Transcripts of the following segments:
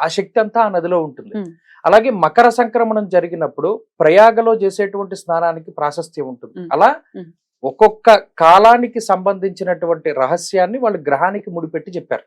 ఆ శక్తి అంతా ఆ నదిలో ఉంటుంది. అలాగే మకర సంక్రమణం జరిగినప్పుడు ప్రయాగలో చేసేటువంటి స్నానానికి ప్రాశస్త్యం ఉంటుంది. అలా. ఒక్కొక్క కాలానికి సంబంధించినటువంటి రహస్యాన్ని వాళ్ళు గ్రహానికి ముడిపెట్టి చెప్పారు.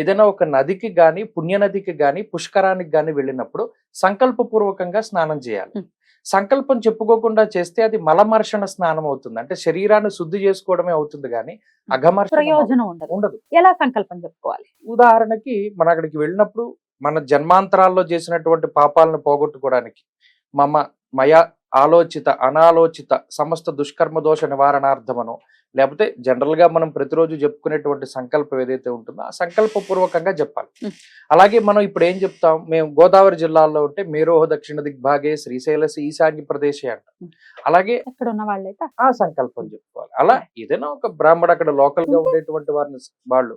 ఏదైనా ఒక నదికి గాని పుణ్యనదికి గాని పుష్కరానికి గాని వెళ్ళినప్పుడు సంకల్పపూర్వకంగా స్నానం చేయాలి. సంకల్పం చెప్పుకోకుండా చేస్తే అది మలమర్షణ స్నానం అవుతుంది. అంటే శరీరాన్ని శుద్ధి చేసుకోవడమే అవుతుంది కానీ అఘమర్షణ ఉండదు. ఎలా సంకల్పం చెప్పుకోవాలి? ఉదాహరణకి మన అక్కడికి వెళ్ళినప్పుడు మన జన్మాంతరాల్లో చేసినటువంటి పాపాలను పోగొట్టుకోవడానికి మమ మయ ఆలోచిత అనాలోచిత సమస్త దుష్కర్మ దోష నివారణార్థమనో లేకపోతే జనరల్గా మనం ప్రతిరోజు చెప్పుకునేటువంటి సంకల్పం ఏదైతే ఉంటుందో ఆ సంకల్ప పూర్వకంగా చెప్పాలి. అలాగే మనం ఇప్పుడు ఏం చెప్తాం? మేము గోదావరి జిల్లాలో ఉంటే మేరోహ దక్షిణ దిగ్భాగే శ్రీశైలసి ఈశాన్య ప్రదేశే అంట. అలాగే ఎక్కడ ఉన్న వాళ్ళైతే ఆ సంకల్పం చెప్పుకోవాలి. అలా ఏదైనా ఒక బ్రాహ్మడు అక్కడ లోకల్గా ఉండేటువంటి వారిని వాళ్ళు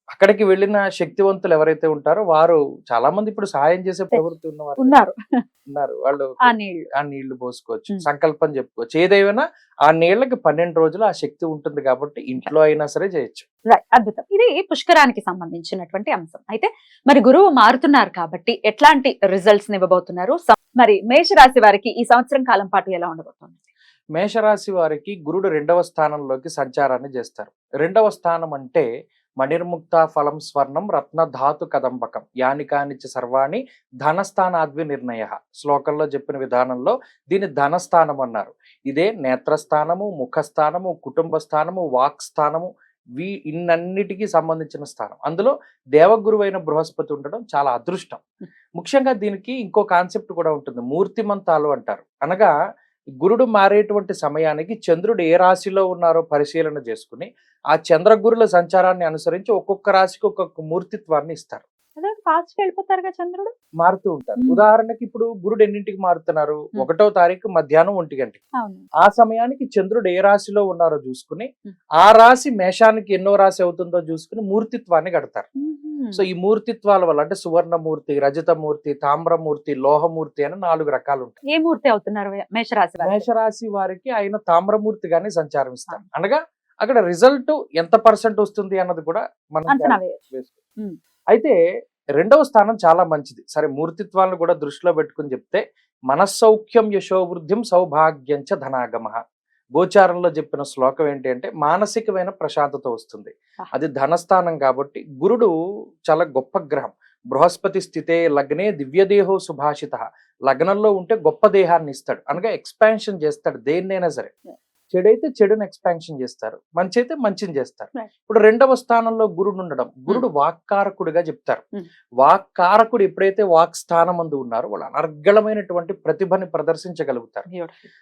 అక్కడికి వెళ్ళిన శక్తివంతులు ఎవరైతే ఉంటారో వారు చాలా మంది ఇప్పుడు సహాయం చేసే ప్రవృత్తి ఉన్నవారు ఉన్నారు. ఉన్నారు. వాళ్ళు ఆ నీళ్ళు పోసుకోవచ్చు. సంకల్పం చెప్పుకోవచ్చు. ఏదైనా ఆ నీళ్ళకి పన్నెండు రోజులు ఆ శక్తి ఉంటుంది కాబట్టి ఇంట్లో అయినా సరే చేయొచ్చు. అద్భుతం. ఇది పుష్కరానికి సంబంధించినటువంటి అంశం. అయితే మరి గురువు మారుతున్నారు కాబట్టి ఎట్లాంటి రిజల్ట్స్ ఇవ్వబోతున్నారు? మరి మేషరాశి వారికి ఈ సంవత్సరం కాలం పాటు ఎలా ఉండబోతుంది? మేషరాశి వారికి గురుడు రెండవ స్థానంలోకి సంచారాన్ని చేస్తారు. రెండవ స్థానం అంటే మణిర్ముక్త ఫలం స్వర్ణం రత్న ధాతు కదంబకం. యాని కానిచ సర్వాణి ధనస్థానాద్వి నిర్ణయ. శ్లోకంలో చెప్పిన విధానంలో దీని ధనస్థానం అన్నారు. ఇదే నేత్రస్థానము ముఖస్థానము కుటుంబ స్థానము వాక్ స్థానము వీ ఇన్నన్నిటికీ సంబంధించిన స్థానం. అందులో దేవగురువైన బృహస్పతి ఉండడం చాలా అదృష్టం. ముఖ్యంగా దీనికి ఇంకో కాన్సెప్ట్ కూడా ఉంటుంది. మూర్తిమంతాలు అంటారు. అనగా గురుడు మారేటువంటి సమయానికి చంద్రుడు ఏ రాశిలో ఉన్నారో పరిశీలన చేసుకుని ఆ చంద్రగురుల సంచారాన్ని అనుసరించి ఒక్కొక్క రాశికి ఒక్కొక్క మూర్తిత్వాన్ని ఇస్తారు. అదే ఫాస్ట్ వెళ్ళిపోతారుగా చంద్రుడు? మారుతూ ఉంటారు. ఉదాహరణకి ఇప్పుడు గురుడు ఎన్నింటికి మారుతున్నారు. ఒకటో తారీఖు మధ్యాహ్నం ఒంటి గంటకి. ఆ సమయానికి చంద్రుడు ఏ రాశిలో ఉన్నారో చూసుకుని. ఆ రాశి మేషానికి ఎన్నో రాశి అవుతుందో చూసుకుని మూర్తిత్వాన్ని కడతారు. మ్మ్. సో ఈ మూర్తిత్వాల వల్ల అంటే సువర్ణమూర్తి రజతమూర్తి తామ్రమూర్తి లోహమూర్తి అని నాలుగు రకాలు ఉంటాయి. ఏ మూర్తి అవుతున్నారు మేషరాశి మేషరాశి వారికి ఆయన తామ్రమూర్తిగానే సంచారం ఇస్తారు. అనగా అక్కడ రిజల్ట్ ఎంత పర్సెంట్ వస్తుంది అన్నది కూడా మనం. అయితే రెండవ స్థానం చాలా మంచిది. సరే మూర్తిత్వాలను కూడా దృష్టిలో పెట్టుకుని చెప్తే మనస్సౌఖ్యం యశోవృద్ధిం సౌభాగ్యం చ ధనాగమ. గోచారంలో చెప్పిన శ్లోకం ఏంటి అంటే మానసికమైన ప్రశాంతత వస్తుంది. అది ధనస్థానం కాబట్టి గురుడు చాలా గొప్ప గ్రహం. బృహస్పతి స్థితే లగ్నే దివ్యదేహో సుభాషిత. లగ్నంలో ఉంటే గొప్ప దేహాన్ని ఇస్తాడు. అనగా ఎక్స్పాన్షన్ చేస్తాడు దేన్నైనా సరే. Yeah. చెడైతే చెడుని ఎక్స్పాన్షన్ చేస్తారు మంచి అయితే మంచిని చేస్తారు. ఇప్పుడు రెండవ స్థానంలో గురుడు ఉండడం గురుడు వాక్కారకుడిగా చెప్తారు Hmm. వాక్కారకుడు ఎప్పుడైతే వాక్ స్థానం అందు ఉన్నారో వాళ్ళు అనర్గళమైనటువంటి ప్రతిభని ప్రదర్శించగలుగుతారు.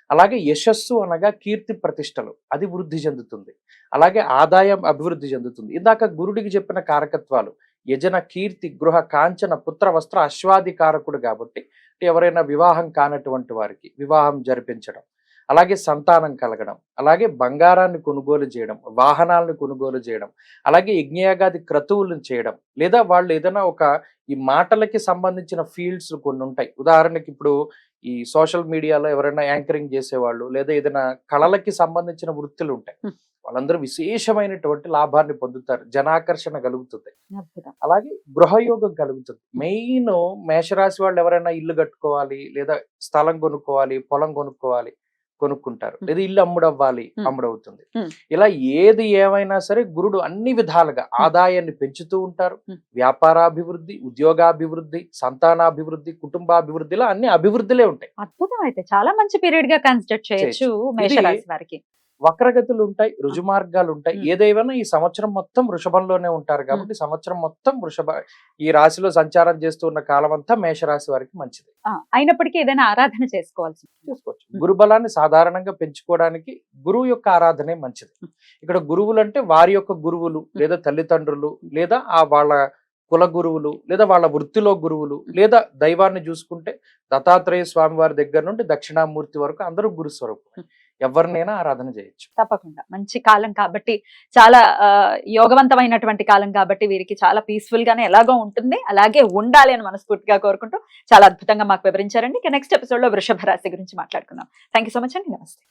అలాగే యశస్సు అనగా కీర్తి ప్రతిష్టలు అది వృద్ధి చెందుతుంది అలాగే ఆదాయం అభివృద్ధి చెందుతుంది ఇందాక గురుడికి చెప్పిన కారకత్వాలు యజన కీర్తి గృహ కాంచన పుత్ర వస్త్ర అశ్వాది కారకుడు కాబట్టి ఎవరైనా వివాహం కానటువంటి వారికి వివాహం జరిపించడం అలాగే సంతానం కలగడం అలాగే బంగారాన్ని కొనుగోలు చేయడం వాహనాలను కొనుగోలు చేయడం అలాగే యజ్ఞయాగాది క్రతువులను చేయడం లేదా వాళ్ళు ఏదైనా ఒక ఈ మాటలకి సంబంధించిన ఫీల్డ్స్ కొన్ని ఉంటాయి. ఉదాహరణకి ఇప్పుడు ఈ సోషల్ మీడియాలో ఎవరైనా యాంకరింగ్ చేసేవాళ్ళు లేదా ఏదైనా కళలకి సంబంధించిన వృత్తులు ఉంటాయి. వాళ్ళందరూ విశేషమైనటువంటి లాభాన్ని పొందుతారు జనాకర్షణ కలుగుతుంది. అలాగే గృహయోగం కలుగుతుంది. మెయిన్ మేషరాశి వాళ్ళు ఎవరైనా ఇల్లు కట్టుకోవాలి లేదా స్థలం కొనుక్కోవాలి పొలం కొనుక్కోవాలి కొనుక్కుంటారు. లేదా ఇల్లు అమ్ముడవ్వాలి. అమ్ముడవుతుంది. ఇలా ఏది ఏమైనా సరే గురుడు అన్ని విధాలుగా ఆదాయాన్ని పెంచుతూ ఉంటారు. వ్యాపారాభివృద్ధి ఉద్యోగాభివృద్ధి సంతానాభివృద్ధి కుటుంబాభివృద్ధిలో అన్ని అభివృద్ధిలే ఉంటాయి అద్భుతం అయితే చాలా మంచి పీరియడ్గా కన్సిడర్ చేయొచ్చు మేషరాశి వారికి వక్రగతులు ఉంటాయి రుజుమార్గాలు ఉంటాయి. ఏదేమైనా ఈ సంవత్సరం మొత్తం వృషభంలోనే ఉంటారు కాబట్టి సంవత్సరం మొత్తం వృషభ ఈ రాశిలో సంచారం చేస్తూ ఉన్న కాలం అంతా మేషరాశి వారికి మంచిది. అయినప్పటికీ ఏదైనా ఆరాధన చేసుకోవాల్సి. చేసుకోవచ్చు. గురుబలాన్ని సాధారణంగా పెంచుకోవడానికి గురువు యొక్క ఆరాధనే మంచిది. ఇక్కడ గురువులు అంటే వారి యొక్క గురువులు లేదా తల్లిదండ్రులు లేదా ఆ వాళ్ళ కుల గురువులు లేదా వాళ్ళ వృత్తిలో గురువులు లేదా దైవాన్ని చూసుకుంటే దత్తాత్రేయ స్వామి వారి దగ్గర నుండి దక్షిణామూర్తి వరకు అందరూ గురు స్వరూపం ఎవరినైనా ఆరాధన చేయొచ్చు. తప్పకుండా. మంచి కాలం కాబట్టి చాలా యోగవంతమైనటువంటి కాలం కాబట్టి వీరికి చాలా పీస్ఫుల్ గానే ఎలాగో ఉంటుంది. అలాగే ఉండాలి అని మనస్ఫూర్తిగా కోరుకుంటూ చాలా అద్భుతంగా మాకు వివరించారండి. ఇక నెక్స్ట్ ఎపిసోడ్లో వృషభ రాశి గురించి మాట్లాడుకుందాం. థ్యాంక్ సో మచ్ అండి. నమస్తే.